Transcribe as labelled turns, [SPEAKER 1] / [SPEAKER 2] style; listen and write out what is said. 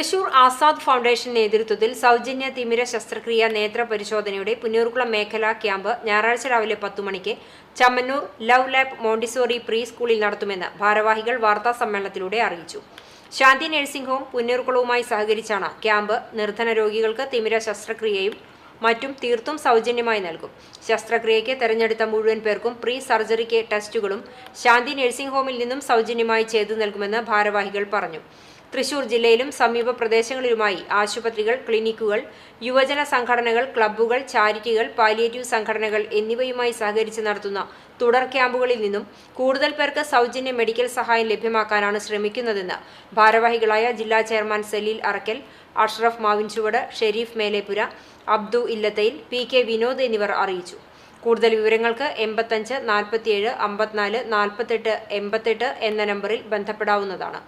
[SPEAKER 1] Thrissur Azad foundation നേതൃത്വത്തിൽ സൗജന്യ തിമിര ശസ്ത്രക്രിയ നേത്ര പരിശോധനയുടെ പുന്നൂർകുളം മേഖലാ ക്യാമ്പ് ഞായറാഴ്ച രാവിലെ പത്തു മണിക്ക് Chammannur love lab Montessori pre സ്കൂളിൽ നടത്തുമെന്ന് ഭാരവാഹികൾ വാർത്താ സമ്മേളനത്തിലൂടെ അറിയിച്ചു. ശാന്തി നഴ്സിംഗ് ഹോം പുന്നൂർകുളവുമായി സഹകരിച്ചാണ് ക്യാമ്പ് നിർധന രോഗികൾക്ക് തിമിര ശസ്ത്രക്രിയയും മറ്റും തീർത്തും സൗജന്യമായി നൽകും. ശസ്ത്രക്രിയയ്ക്ക് തെരഞ്ഞെടുത്ത മുഴുവൻ പേർക്കും പ്രീ സർജറിക്ക് ടെസ്റ്റുകളും ശാന്തി നഴ്സിംഗ് ഹോമിൽ നിന്നും സൗജന്യമായി ചെയ്തു നൽകുമെന്ന് ഭാരവാഹികൾ പറഞ്ഞു. തൃശൂർ ജില്ലയിലും സമീപ പ്രദേശങ്ങളിലുമായി ആശുപത്രികൾ ക്ലിനിക്കുകൾ യുവജന സംഘടനകൾ ക്ലബ്ബുകൾ ചാരിറ്റികൾ പാലിയേറ്റീവ് സംഘടനകൾ എന്നിവയുമായി സഹകരിച്ച് നടത്തുന്ന തുടർ ക്യാമ്പുകളിൽ നിന്നും കൂടുതൽ പേർക്ക് സൗജന്യ മെഡിക്കൽ സഹായം ലഭ്യമാക്കാനാണ് ശ്രമിക്കുന്നതെന്ന് ഭാരവാഹികളായ ജില്ലാ chairman Saleel Arakkal Ashraf Mavinchuvad Sherif Melepura Abdu Illathayil P K Vinod എന്നിവർ അറിയിച്ചു. കൂടുതൽ വിവരങ്ങൾക്ക് എൺപത്തഞ്ച് നാൽപ്പത്തിയേഴ് അമ്പത്തിനാല് നാൽപ്പത്തെട്ട് എൺപത്തെട്ട് എന്ന നമ്പറിൽ ബന്ധപ്പെടാവുന്നതാണ്.